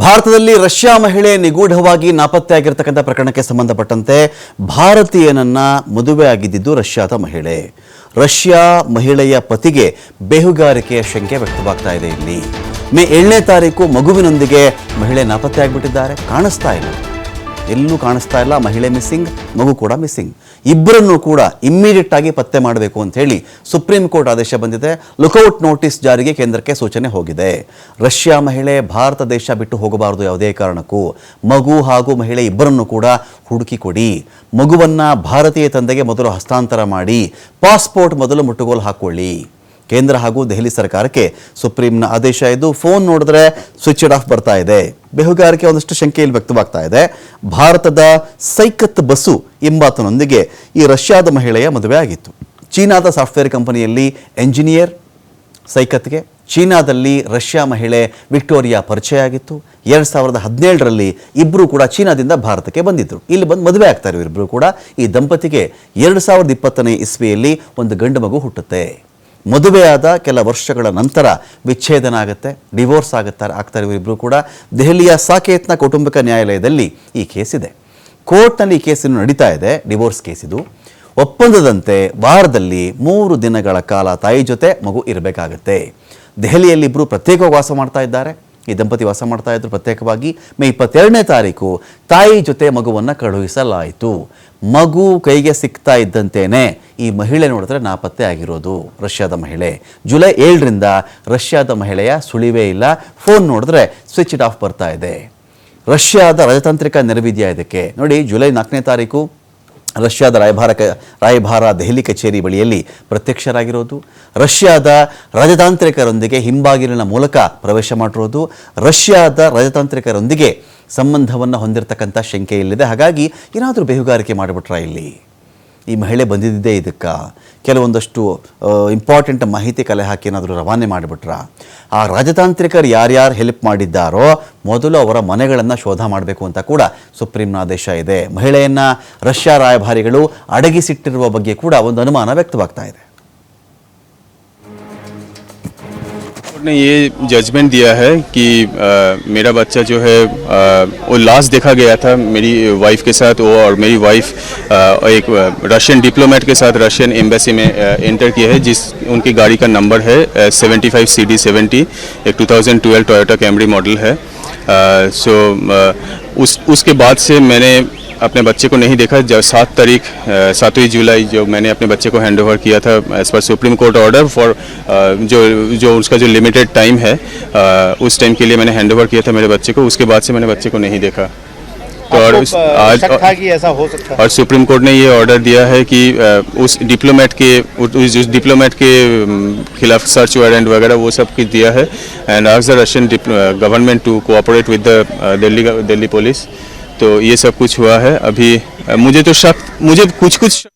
ಭಾರತದಲ್ಲಿ ರಷ್ಯಾ ಮಹಿಳೆ ನಿಗೂಢವಾಗಿ ನಾಪತ್ತೆಯಾಗಿರ್ತಕ್ಕಂಥ ಪ್ರಕರಣಕ್ಕೆ ಸಂಬಂಧಪಟ್ಟಂತೆ ಭಾರತೀಯನನ್ನ ಮದುವೆ ಆಗಿದ್ದಿದ್ದು ರಷ್ಯಾದ ಮಹಿಳೆ. ರಷ್ಯಾ ಮಹಿಳೆಯ ಪತಿಗೆ ಬೇಹುಗಾರಿಕೆಯ ಶಂಕೆ ವ್ಯಕ್ತವಾಗ್ತಾ ಇದೆ ಇಲ್ಲಿ. ಮೇ ಏಳನೇ ತಾರೀಕು ಮಗುವಿನೊಂದಿಗೆ ಮಹಿಳೆ ನಾಪತ್ತೆಯಾಗಿಬಿಟ್ಟಿದ್ದಾರೆ. ಕಾಣಿಸ್ತಾ ಇಲ್ಲ. ಎಲ್ಲೂ ಕಾಣಿಸ್ತಾ ಇಲ್ಲ, ಮಹಿಳೆ ಮಿಸ್ಸಿಂಗ್ ಮಗು ಕೂಡ ಮಿಸ್ಸಿಂಗ್ ಇಬ್ಬರನ್ನು ಕೂಡ ಇಮ್ಮಿಡಿಯೇಟ್ ಆಗಿ ಪತ್ತೆ ಮಾಡಬೇಕು ಅಂತ ಹೇಳಿ ಸುಪ್ರೀಂ ಕೋರ್ಟ್ ಆದೇಶ ಬಂದಿದೆ. ಲುಕೌಟ್ ನೋಟಿಸ್ ಜಾರಿಗೆ ಕೇಂದ್ರಕ್ಕೆ ಸೂಚನೆ ಹೋಗಿದೆ. ರಷ್ಯಾ ಮಹಿಳೆ ಭಾರತ ದೇಶ ಬಿಟ್ಟು ಹೋಗಬಾರದು ಯಾವುದೇ ಕಾರಣಕ್ಕೂ. ಮಗು ಹಾಗೂ ಮಹಿಳೆ ಇಬ್ಬರನ್ನು ಕೂಡ ಹುಡುಕಿ ಕೊಡಿ. ಮಗುವನ್ನ ಭಾರತೀಯ ತಂದೆಗೆ ಮೊದಲು ಹಸ್ತಾಂತರ ಮಾಡಿ. ಪಾಸ್ಪೋರ್ಟ್ ಮೊದಲು ಮುಟ್ಟುಗೋಲು ಹಾಕೊಳ್ಳಿ ಕೇಂದ್ರ ಹಾಗೂ ದೆಹಲಿ ಸರ್ಕಾರಕ್ಕೆ ಸುಪ್ರೀಂನ ಆದೇಶ ಇದ್ದು ಫೋನ್ ನೋಡಿದ್ರೆ ಸ್ವಿಚ್ ಆಫ್ ಬರ್ತಾ ಇದೆ. ಬೇಹುಗಾರಿಕೆ ಒಂದಷ್ಟು ಶಂಕೆಯಲ್ಲಿ ವ್ಯಕ್ತವಾಗ್ತಾ ಇದೆ. ಭಾರತದ ಸೈಕತ್ ಬಸ್ಸು ಎಂಬಾತನೊಂದಿಗೆ ಈ ರಷ್ಯಾದ ಮಹಿಳೆಯ ಮದುವೆ ಆಗಿತ್ತು. ಚೀನಾದ ಸಾಫ್ಟ್ವೇರ್ ಕಂಪನಿಯಲ್ಲಿ ಎಂಜಿನಿಯರ್ ಸೈಕತ್ಗೆ, ಚೀನಾದಲ್ಲಿ ರಷ್ಯಾ ಮಹಿಳೆ ವಿಕ್ಟೋರಿಯಾ ಪರಿಚಯ ಆಗಿತ್ತು. ಎರಡು ಸಾವಿರದ ಹದಿನೇಳರಲ್ಲಿ ಇಬ್ಬರೂ ಕೂಡ ಚೀನಾದಿಂದ ಭಾರತಕ್ಕೆ ಬಂದಿದ್ದರು ಇಲ್ಲಿ ಬಂದು ಮದುವೆ ಆಗ್ತಾರೆ ಇವರಿಬ್ಬರು ಕೂಡ ಈ ದಂಪತಿಗೆ ಎರಡು ಸಾವಿರದ ಇಪ್ಪತ್ತನೇ ಇಸ್ವಿಯಲ್ಲಿ ಒಂದು ಗಂಡು ಮಗು ಹುಟ್ಟುತ್ತೆ. ಮದುವೆಯಾದ ಕೆಲ ವರ್ಷಗಳ ನಂತರ ವಿಚ್ಛೇದನ ಆಗುತ್ತೆ, ಡಿವೋರ್ಸ್ ಆಗುತ್ತಾರೆ, ಆಗ್ತಾರೆ ಇವರಿಬ್ಬರು ಕೂಡ. ದೆಹಲಿಯ ಸಾಕೇತ್ನ ಕೌಟುಂಬಿಕ ನ್ಯಾಯಾಲಯದಲ್ಲಿ ಈ ಕೇಸ್ ಇದೆ ಕೋರ್ಟ್ನಲ್ಲಿ ಈ ಕೇಸನ್ನು ನಡೀತಾ ಇದೆ, ಡಿವೋರ್ಸ್ ಕೇಸ್ ಇದು ಒಪ್ಪಂದದಂತೆ ವಾರದಲ್ಲಿ ಮೂರು ದಿನಗಳ ಕಾಲ ತಾಯಿ ಜೊತೆ ಮಗು ಇರಬೇಕಾಗತ್ತೆ. ದೆಹಲಿಯಲ್ಲಿ ಇಬ್ಬರು ಪ್ರತ್ಯೇಕ ವಾಸ ಮಾಡ್ತಾ ಇದ್ದಾರೆ. ಈ ದಂಪತಿ ವಾಸ ಮಾಡ್ತಾ ಇದ್ರು. ಪ್ರತ್ಯೇಕವಾಗಿ ಮೇ ಇಪ್ಪತ್ತೆರಡನೇ ತಾರೀಕು ತಾಯಿ ಜೊತೆ ಮಗುವನ್ನು ಕಳುಹಿಸಲಾಯಿತು. ಮಗು ಕೈಗೆ ಸಿಗ್ತಾ ಇದ್ದಂತೇನೆ ಈ ಮಹಿಳೆ ನೋಡಿದ್ರೆ ನಾಪತ್ತೆ ಆಗಿರೋದು. ರಷ್ಯಾದ ಮಹಿಳೆ. ಜುಲೈ ಏಳರಿಂದ ರಷ್ಯಾದ ಮಹಿಳೆಯ ಸುಳಿವೇ ಇಲ್ಲ. ಫೋನ್ ನೋಡಿದ್ರೆ ಸ್ವಿಚ್ ಆಫ್ ಬರ್ತಾ ಇದೆ. ರಷ್ಯಾದ ರಾಜತಾಂತ್ರಿಕ ನೆರವಿದೆಯಾ ಇದಕ್ಕೆ. ನೋಡಿ ಜುಲೈ ನಾಲ್ಕನೇ ತಾರೀಕು ರಷ್ಯಾದ ರಾಯಭಾರ ಕ- ರಾಯಭಾರ ದೆಹಲಿ ಕಚೇರಿ ಬಳಿಯಲ್ಲಿ ಪ್ರತ್ಯಕ್ಷರಾಗಿರೋದು, ರಷ್ಯಾದ ರಾಜತಾಂತ್ರಿಕರೊಂದಿಗೆ ಹಿಂಬಾಗಿಲಿನ ಮೂಲಕ ಪ್ರವೇಶ ಮಾಡಿರೋದು, ರಷ್ಯಾದ ರಾಜತಾಂತ್ರಿಕರೊಂದಿಗೆ ಸಂಬಂಧವನ್ನು ಹೊಂದಿರತಕ್ಕಂಥ ಶಂಕೆ ಇಲ್ಲಿದೆ. ಹಾಗಾಗಿ ಏನಾದರೂ ಬೇಹುಗಾರಿಕೆ ಮಾಡಿಬಿಟ್ರಾ ಇಲ್ಲಿ? ಈ ಮಹಿಳೆ ಬಂದಿದ್ದೇ ಇದಕ್ಕೆ. ಕೆಲವೊಂದಷ್ಟು ಇಂಪಾರ್ಟೆಂಟ್ ಮಾಹಿತಿ ಕಲೆ ಹಾಕಿ ಏನಾದರೂ ರವಾನೆ ಮಾಡಿಬಿಟ್ರ. ಆ ರಾಜತಾಂತ್ರಿಕರು ಯಾರ್ಯಾರು ಹೆಲ್ಪ್ ಮಾಡಿದ್ದಾರೋ ಮೊದಲು ಅವರ ಮನೆಗಳನ್ನು ಶೋಧ ಮಾಡಬೇಕು ಅಂತ ಕೂಡ ಸುಪ್ರೀಂನ ಆದೇಶ ಇದೆ. ಮಹಿಳೆಯನ್ನು ರಷ್ಯಾ ರಾಯಭಾರಿಗಳು ಅಡಗಿಸಿಟ್ಟಿರುವ ಬಗ್ಗೆ ಕೂಡ ಒಂದು ಅನುಮಾನ ವ್ಯಕ್ತವಾಗ್ತಾ ಇದೆ. ने ये जजमेंट दिया है कि अ, मेरा बच्चा जो है अ, वो लास्ट देखा गया था मेरी वाइफ के साथ वो और मेरी वाइफ अ, एक रशियन डिप्लोमेट के साथ रशियन एम्बेसी में एंटर किया है जिस उनकी गाड़ी का नंबर है seventy five C D seventy एक two thousand twelve Toyota Camry model है। सो उस उसके बाद से मैंने अपने बच्चे को नहीं देखा। जब सात तारीख सातवीं जुलाई जो मैंने अपने बच्चे को हैंड ओवर किया था as per supreme court order for जो जो उसका जो लिमिटेड टाइम है उस टाइम के लिए मैंने हैंड ओवर किया था मेरे बच्चे को। उसके बाद से मैंने बच्चे को नहीं देखा। तो और आज था कि ऐसा हो सकता है? और सुप्रीम कोर्ट ने ये ऑर्डर दिया है कि उस डिप्लोमेट के उस उस डिप्लोमेट के खिलाफ सर्च वारंट वगैरह वो सब कुछ दिया है। एंड आज the Russian government to cooperate with the Delhi Delhi police तो ये सब कुछ हुआ है। अभी मुझे तो शक मुझे कुछ कुछ